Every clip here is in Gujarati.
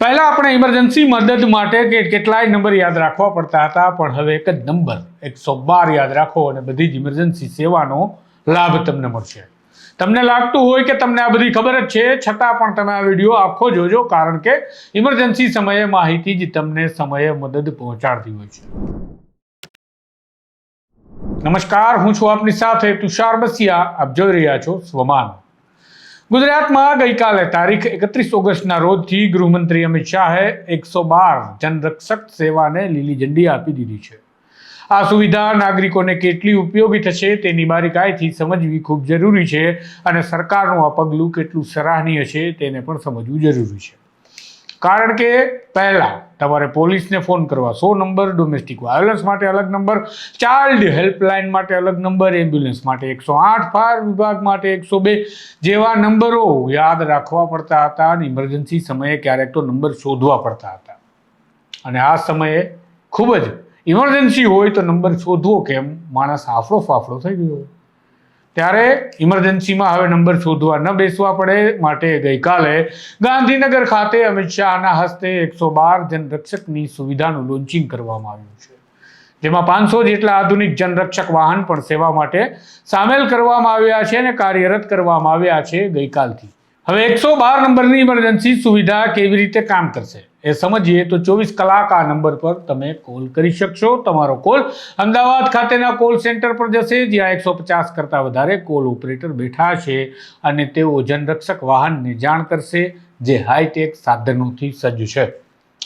પહેલા આપણે ઇમરજન્સી મદદ માટે કે કેટલાય નંબર યાદ રાખવા પડતા હતા, પણ હવે એક જ નંબર એકસો બાર યાદ રાખો અને બધી જ ઇમરજન્સી સેવાનો લાભ તમને મળશે. તમને લાગતું હોય કે તમને આ બધી ખબર જ છે, છતાં પણ તમે આ વીડિયો આખો જોજો, કારણ કે ઇમરજન્સી સમયે માહિતી જ તમને સમયે મદદ પહોંચાડતી હોય છે. નમસ્કાર, હું છું આપની સાથે તુષાર બસિયા, આપ જોઈ રહ્યા છો સ્વમાન. ગુજરાતમાં ગઈકાલે તારીખ એકત્રીસ ઓગસ્ટના રોજથી ગૃહમંત્રી અમિત શાહે એકસો બાર જનરક્ષક સેવાને લીલી ઝંડી આપી દીધી છે. આ સુવિધા નાગરિકોને કેટલી ઉપયોગી થશે તેની બારીકાઈથી સમજવી ખૂબ જરૂરી છે અને સરકારનું આ પગલું કેટલું સરાહનીય છે તેને પણ સમજવું જરૂરી છે. કારણ કે પહેલાં તમારે પોલીસને ફોન કરવા. સો નંબર ડોમેસ્ટિક વાયોલન્સ માટે અલગ નંબર. ચાઇલ્ડ હેલ્પલાઇન માટે અલગ નંબર. એમ્બ્યુલન્સ માટે એકસો આઠ. ફાયર વિભાગ માટે એકસો બે. જેવા નંબરો યાદ રાખવા પડતા હતા અને ઇમરજન્સી સમયે ક્યારેક તો નંબર શોધવા પડતા હતા. અને આ સમયે ખૂબ જ ઇમરજન્સી હોય તો નંબર શોધવો કેમ? માણસ આફળો ફાફડો થઈ ગયો ત્યારે ઇમરજન્સીમાં હવે નંબર શોધવા ન બેસવા પડે. માટે ગઈકાલે ગાંધીનગર ખાતે અમિત શાહના હસ્તે એકસો બાર જનરક્ષકની સુવિધાનું લોન્ચિંગ કરવામાં આવ્યું છે. જેમાં પાંચસો જેટલા આધુનિક જનરક્ષક વાહન પણ સેવા માટે સામેલ કરવામાં આવ્યા છે અને કાર્યરત કરવામાં આવ્યા છે ગઈકાલથી. હવે એકસો બાર નંબરની ઇમરજન્સી સુવિધા કેવી રીતે કામ કરશે? એ સમજીએ તો ચોવીસ કલાક આ નંબર પર તમે કોલ કરી શકશો, તમારો કોલ. અમદાવાદ ખાતેના કોલ સેન્ટર પર જશે, જ્યાં એકસો પચાસ કરતાં વધારે કોલ ઓપરેટર બેઠા છે અને તેઓ જનરક્ષક વાહનને જાણ કરશે, જે હાઈટેક સાધનોથી સજ્જ છે.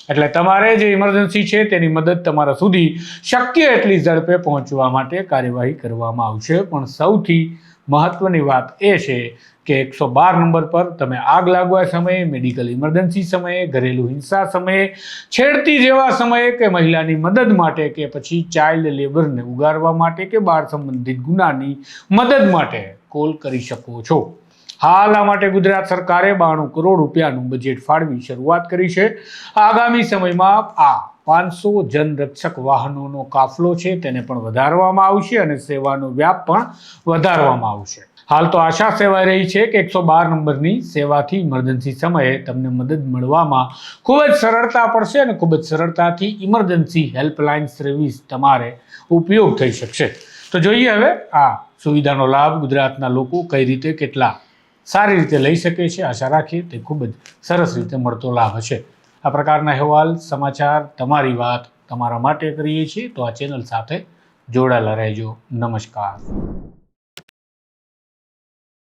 એટલે તમારે જે ઇમરજન્સી છે તેની મદદ તમારા સુધી શક્ય એટલી ઝડપે પહોંચવા માટે કાર્યવાહી કરવામાં આવશે. પણ સૌથી મહત્વની વાત એ છે કે એકસો બાર નંબર પર તમે આગ લાગવા સમયે મેડિકલ ઇમરજન્સી સમયે, ઘરેલુ હિંસા સમયે, છેડતી જેવા સમયે કે મહિલાની મદદ માટે કે પછી ચાઇલ્ડ લેબરને ઉગારવા માટે કે બાળ સંબંધિત ગુનાની મદદ માટે કોલ કરી શકો છો. હાલ આ માટે ગુજરાત સરકારે બાણું કરોડ રૂપિયાનું બજેટ ફાળવી શરૂઆત કરી છે. આગામી સમયમાં આ પાંચસો જનરક્ષક વાહનોનો કાફલો છે, તેને પણ વધારવામાં આવશે અને સેવાનો વ્યાપ પણ વધારવામાં આવશે. હાલ તો આશા સેવાઈ રહી છે કે એકસો બાર નંબરની સેવાથી ઇમરજન્સી સમયે તમને મદદ મળવામાં ખૂબ જ સરળતા પડશે અને ખૂબ જ સરળતાથી ઇમરજન્સી હેલ્પલાઇન સર્વિસ તમારે ઉપયોગ થઈ શકશે. તો જોઈએ હવે આ સુવિધાનો લાભ ગુજરાતના લોકો કઈ રીતે કેટલા સારી રીતે લઈ શકે છે, આશા રાખીએ તે ખૂબ જ સરસ રીતે મળતો લાભ હશે. આ પ્રકારના અહેવાલ, સમાચાર, તમારી વાત તમારા માટે કરીએ છીએ. તો આ ચેનલ સાથે જોડાયેલા રહેજો. નમસ્કાર.